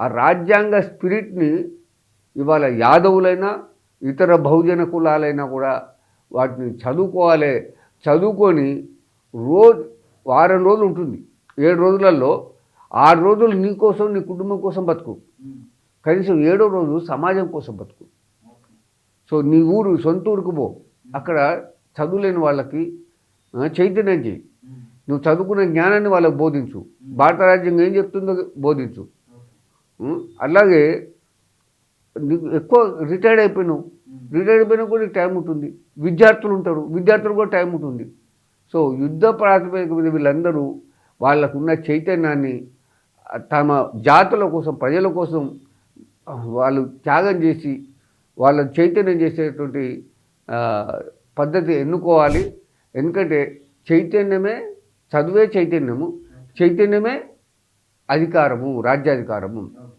ఆ రాజ్యాంగ స్పిరిట్ని ఇవాళ యాదవులైనా ఇతర బహుజన కులాలైనా కూడా వాటిని చదువుకోవాలి. చదువుకొని రోజు వారం రోజులు ఉంటుంది. ఏడు రోజులలో ఆరు రోజులు నీ కోసం నీ కుటుంబం కోసం బతుకు. కనీసం ఏడో రోజు సమాజం కోసం బతుకు. సో నీ ఊరు సొంత ఊరుకు పో. అక్కడ చదువులేని వాళ్ళకి చైతన్యం చేయి నువ్వు చదువుకున్న జ్ఞానాన్ని వాళ్ళకి బోధించు. భారత రాజ్యాంగం ఏం చెప్తుందో బోధించు? అలాగే ఎక్కువ రిటైర్డ్ అయిపోయినావు. రిటైర్డ్ అయిపోయినా కూడా టైం ఉంటుంది. విద్యార్థులు ఉంటారు. విద్యార్థులు కూడా టైం ఉంటుంది. సో యుద్ధ ప్రాతిపదిక మీద వీళ్ళందరూ వాళ్ళకున్న చైతన్యాన్ని తమ జాతుల కోసం ప్రజల కోసం వాళ్ళు త్యాగం చేసి వాళ్ళ చైతన్యం చేసేటువంటి పద్ధతి ఎన్నుకోవాలి. ఎందుకంటే చైతన్యమే చదువే చైతన్యము. చైతన్యమే అధికారము రాజ్యాధికారము.